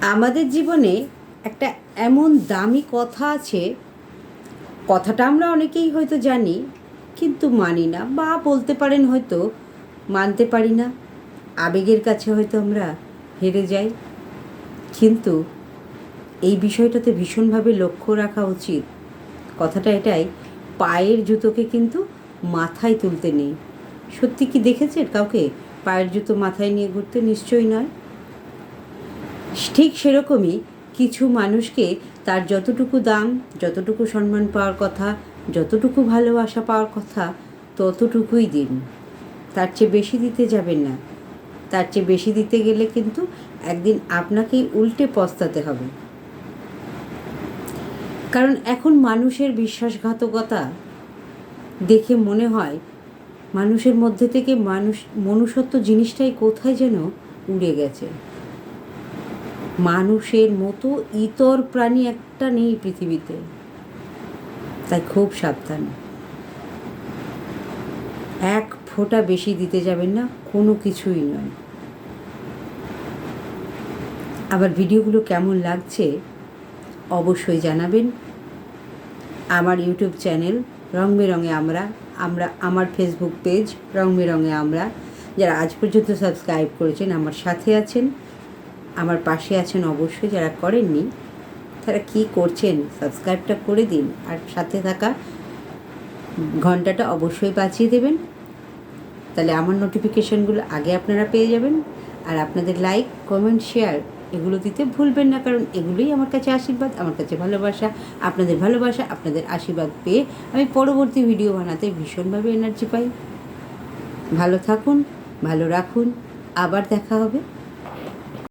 আমাদের জীবনে একটা এমন দামি কথা আছে। কথাটা আমরা অনেকেই হয়তো জানি, কিন্তু মানি না বা বলতে পারেন হয়তো, মানতে পারি না। আবেগের কাছে হয়তো আমরা হেরে যাই। কিন্তু এই বিষয়টাতে ভীষণভাবে লক্ষ্য রাখা উচিত। কথাটা এটাই, পায়ের জুতোকে কিন্তু মাথায় তুলতে নেই। সত্যি কি দেখেছেন কাউকে? পায়ের জুতো মাথায় নিয়ে ঘুরতে নিশ্চয়ই নয়। ঠিক সেরকমই কিছু মানুষকে তার যতটুকু দাম, যতটুকু সম্মান পাওয়ার কথা, যতটুকু ভালোবাসা পাওয়ার কথা, ততটুকুই দিন। তার চেয়ে বেশি দিতে যাবেন না। তার চেয়ে বেশি দিতে গেলে কিন্তু একদিন আপনাকেই উল্টে পস্তাতে হবে। কারণ এখন মানুষের বিশ্বাসঘাতকতা দেখে মনে হয় মানুষের মধ্যে থেকে মানুষ, মনুষ্যত্ব জিনিসটাই কোথায় যেন উড়ে গেছে। মানুষের মতো ইতর প্রাণী একটা নেই পৃথিবীতে। তাই খুব সাবধান। এক ফোঁটা বেশি দিতে যাবেন না, কোনো কিছুই নয়। আবার ভিডিওগুলো কেমন লাগছে অবশ্যই জানাবেন। আমার ইউটিউব চ্যানেল রং বেরঙে আমরা আমরা, আমার ফেসবুক পেজ রং বেরঙে আমরা। যারা আজ পর্যন্ত সাবস্ক্রাইব করেছেন, আমার সাথে আছেন আমার পাশে আছেন অবশ্যই যারা করেননি, তারা কি করছেন সাবস্ক্রাইবটা করে দিন। আর সাথে থাকা ঘন্টাটা অবশ্যই বাঁচিয়ে দেবেন। তাহলে আমার নোটিফিকেশনগুলো আগে আপনারা পেয়ে যাবেন। আর আপনাদের লাইক কমেন্ট শেয়ার এগুলো দিতে ভুলবেন না, কারণ এগুলোই আমার কাছে আশীর্বাদ, আমার কাছে ভালোবাসা। আপনাদের ভালোবাসা, আপনাদের আশীর্বাদ পেয়ে আমি পরবর্তী ভিডিও বানাতে ভীষণভাবে এনার্জি পাই। ভালো থাকুন, ভালো রাখুন। আবার দেখা হবে।